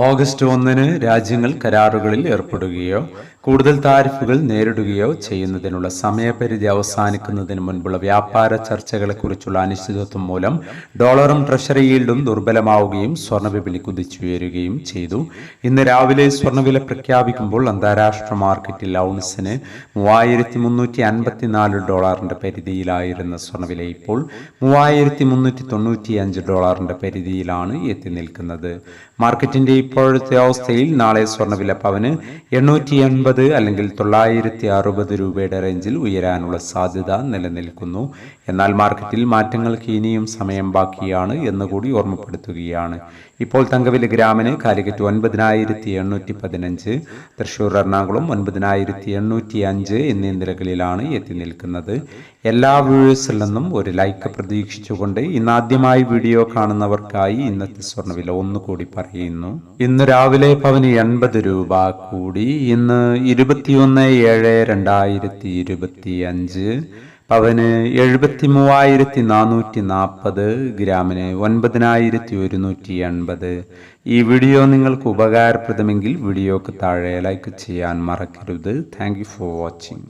August ഒന്നിന് രാജ്യങ്ങൾ കരാറുകളിൽ ഏർപ്പെടുകയോ കൂടുതൽ താരിഫുകൾ നേരിടുകയോ ചെയ്യുന്നതിനുള്ള സമയപരിധി അവസാനിക്കുന്നതിന് മുൻപുള്ള വ്യാപാര ചർച്ചകളെക്കുറിച്ചുള്ള അനിശ്ചിതത്വം മൂലം ഡോളറും ട്രഷറി ഈൽഡും ദുർബലമാവുകയും സ്വർണവിപണി കുതിച്ചുയരുകയും ചെയ്തു. ഇന്ന് രാവിലെ സ്വർണവില പ്രഖ്യാപിക്കുമ്പോൾ അന്താരാഷ്ട്ര മാർക്കറ്റിൽ ഔൺസിന് മൂവായിരത്തി മുന്നൂറ്റി അൻപത്തിനാല് ഡോളറിന്റെ പരിധിയിലായിരുന്ന സ്വർണവില ഇപ്പോൾ മൂവായിരത്തി മുന്നൂറ്റി തൊണ്ണൂറ്റി അഞ്ച് ഡോളറിന്റെ പരിധിയിലാണ് എത്തി നിൽക്കുന്നത്. മാർക്കറ്റിന്റെ ഇപ്പോഴത്തെ അവസ്ഥയിൽ നാളെ സ്വർണവില പവന് എണ്ണൂറ്റി എൺപത് അല്ലെങ്കിൽ തൊള്ളായിരത്തി അറുപത് രൂപയുടെ റേഞ്ചിൽ ഉയരാനുള്ള സാധ്യത നിലനിൽക്കുന്നു. എന്നാൽ മാർക്കറ്റിൽ മാറ്റങ്ങൾക്ക് ഇനിയും സമയം ബാക്കിയാണ് എന്നുകൂടി ഓർമ്മപ്പെടുത്തുകയാണ്. ഇപ്പോൾ തങ്കവില ഗ്രാമിന് കാലിക്കറ്റ് ഒൻപതിനായിരത്തി എണ്ണൂറ്റി പതിനഞ്ച് തൃശൂർ എറണാകുളം ഒൻപതിനായിരത്തി എണ്ണൂറ്റി അഞ്ച് എന്നീ നിലകളിലാണ് എത്തി നിൽക്കുന്നത്. എല്ലാ വ്യൂവേഴ്സിൽ നിന്നും ഒരു ലൈക്ക് പ്രതീക്ഷിച്ചുകൊണ്ട് ഇന്നാദ്യമായി വീഡിയോ കാണുന്നവർക്കായി ഇന്നത്തെ സ്വർണവില ഒന്നുകൂടി പറയുന്നു. ഇന്ന് രാവിലെ പവന് എൺപത് രൂപ കൂടി. ഇന്ന് ഇരുപത്തിയൊന്ന് ഏഴ് രണ്ടായിരത്തി ഇരുപത്തി അഞ്ച് പവന് എഴുപത്തി മൂവായിരത്തി നാനൂറ്റി നാൽപ്പത് ഗ്രാമിന് ഒൻപതിനായിരത്തി ഒരുന്നൂറ്റി എൺപത് ഈ വീഡിയോ നിങ്ങൾക്ക് ഉപകാരപ്രദമെങ്കിൽ വീഡിയോക്ക് താഴെ ലൈക്ക് ചെയ്യാൻ മറക്കരുത്. Thank for watching